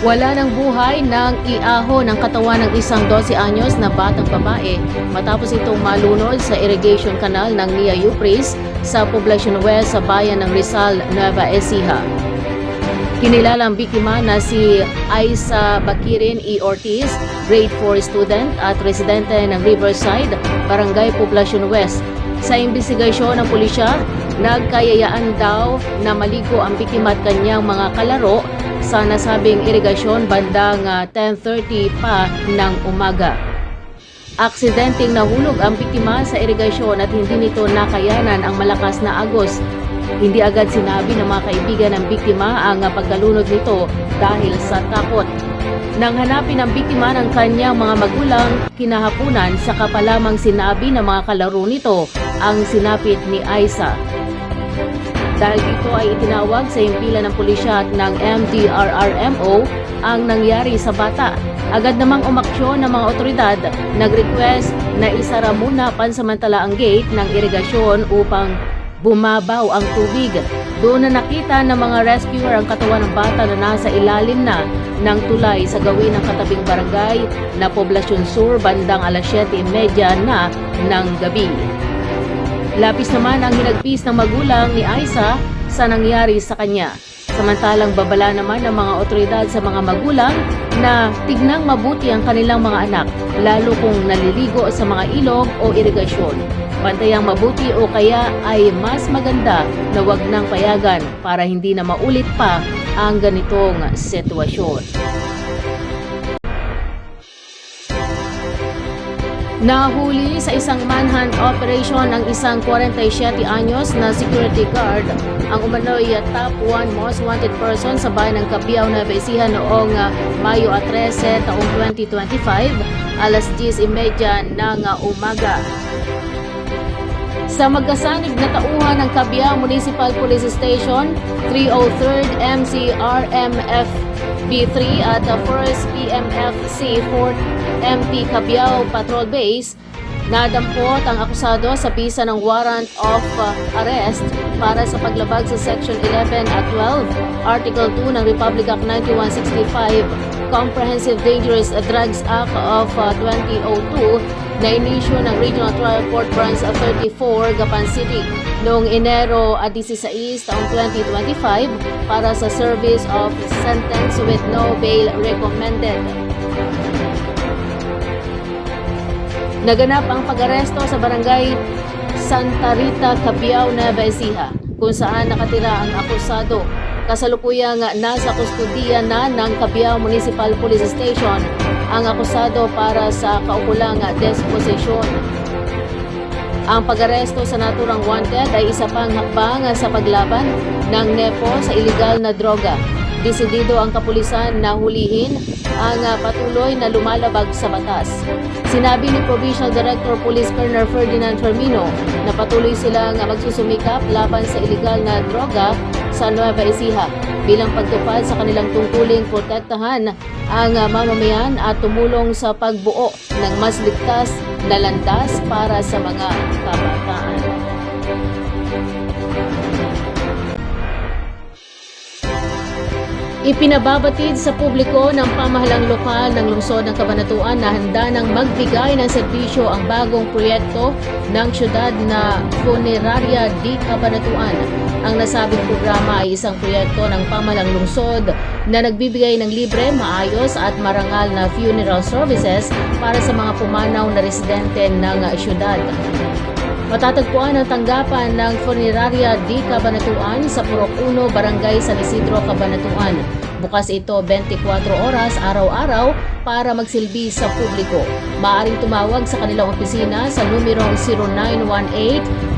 Wala ng buhay ng iaho ng katawan ng isang 12 anyos na batang babae matapos itong malunod sa irrigation canal ng Nia Yupris sa Poblacion West sa bayan ng Rizal, Nueva Ecija. Kinilalang biktima na si Aisa Bakirin E. Ortiz, grade 4 student at residente ng Riverside, Barangay Poblacion West. Sa imbestigasyon ng pulisya, nagkayayaan daw na maligo ang biktima at kanyang mga kalaro sa nasabing irigasyon bandang ah, 10.30 pa ng umaga. Aksidenteng nahulog ang biktima sa irigasyon at hindi nito nakayanan ang malakas na agos. Hindi agad sinabi ng mga kaibigan ng biktima ang pagkalunod nito dahil sa takot. Nang hanapin ang biktima ng kanyang mga magulang kinahapunan, saka pa lamang sinabi ng mga kalaro nito ang sinapit ni Aisa. Dahil dito ay itinawag sa himpilan ng pulisya at ng MDRRMO ang nangyari sa bata. Agad namang umaksyon ng mga otoridad, nag-request na isara muna pansamantala ang gate ng irigasyon upang bumabaw ang tubig. Doon na nakita ng mga rescuer ang katawan ng bata na nasa ilalim na ng tulay sa gawin ng katabing barangay na Poblacion Sur bandang alas 7.30 na ng gabi. Lapis naman ang hinagpis ng magulang ni Aisa sa nangyari sa kanya. Samantalang babala naman ng mga otoridad sa mga magulang na tignang mabuti ang kanilang mga anak, lalo kung naliligo sa mga ilog o irigasyon. Pantayang mabuti o kaya ay mas maganda na wag nang payagan para hindi na maulit pa ang ganitong sitwasyon. Nahuli sa isang manhunt operation ang isang 47 anyos na security guard ang umano'y top 1 most wanted person sa bayan ng Cabiao na Ecija noong ah, Mayo 13 taong 2025 alas 10.30 ng ah, umaga. Sa magkasanib na tauhan ng Cabiao Municipal Police Station, 303rd MCRMF B3 at the 1st PMFC 4th MP Cabiao Patrol Base, nadampot ang akusado sa bisa ng warrant of uh, arrest para sa paglabag sa Section 11 at 12, Article 2 ng Republic Act 9165, Comprehensive Dangerous Drugs Act of uh, 2002 na inisyo ng Regional Trial Court Branch of 34, Gapan City noong Enero at 16 taong 2025 para sa service of sentence with no bail recommended. Naganap ang pag-aresto sa barangay Santa Rita, Cabiao, Nueva Ecija, kung saan nakatira ang akusado. Kasalukuyang nasa kustudiya na ng Cabiao Municipal Police Station ang akusado para sa kaukulang disposisyon. Ang pag-aresto sa naturang wanted ay isa pang hakbang sa paglaban ng NEPO sa ilegal na droga. Desidido ang kapulisan na hulihin ang patuloy na lumalabag sa batas. Sinabi ni Provincial Director Police Colonel Ferdinand Fermino na patuloy silang magsusumikap laban sa ilegal na droga sa Nueva Ecija bilang pagtupad sa kanilang tungkuling protektahan ang ah, mamamayan at tumulong sa pagbuo ng mas ligtas na landas para sa mga kabataan. Ipinababatid sa publiko ng pamahalang lokal ng lungsod ng Kabanatuan na handa ng magbigay ng serbisyo ang bagong proyekto ng syudad na Funeraria di Kabanatuan. Ang nasabing programa ay isang proyekto ng pamahalang lungsod na nagbibigay ng libre, maayos at marangal na funeral services para sa mga pumanaw na residente ng syudad. Matatagpuan ang tanggapan ng Funeraria di Cabanatuan sa Purok 1, Barangay San Isidro, Cabanatuan. Bukas ito 24 oras araw-araw para magsilbi sa publiko. Maaring tumawag sa kanilang opisina sa numerong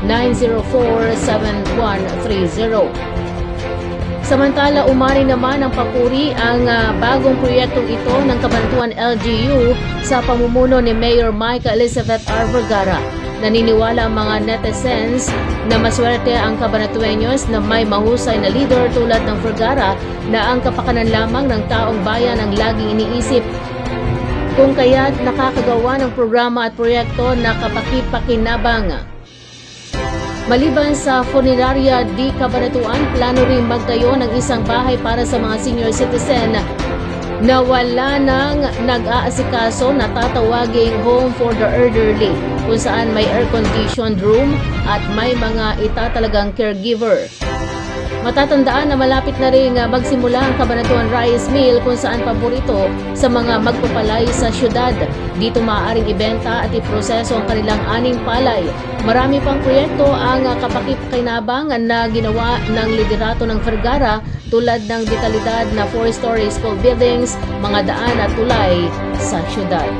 0918-904-7130. Samantala, umari naman ang papuri ang ah, bagong proyektong ito ng Kabanatuan LGU sa pamumuno ni Mayor Mike Elizabeth R. Vergara. Naniniwala ang mga netizens na maswerte ang Cabanatueños na may mahusay na leader tulad ng Vergara na ang kapakanan lamang ng taong bayan ang laging iniisip kung kaya't nakakagawa ng programa at proyekto na kapakipakinabang. Maliban sa Funeraria di Cabanatuan, plano rin magtayo ng isang bahay para sa mga senior citizen na wala nang nag-aasikaso na tatawaging home for the elderly kung saan may air-conditioned room at may mga itatalagang caregiver. Matatandaan na malapit na rin ah, magsimula ang Kabanatuan Rice Mill kung saan paborito sa mga magpapalay sa syudad. Dito maaaring ibenta at iproseso ang kanilang aning palay. Marami pang proyekto ang ah, kapakip-kinabang na ginawa ng liderato ng Vergara tulad ng detalidad na 4-story school buildings, mga daan at tulay sa syudad.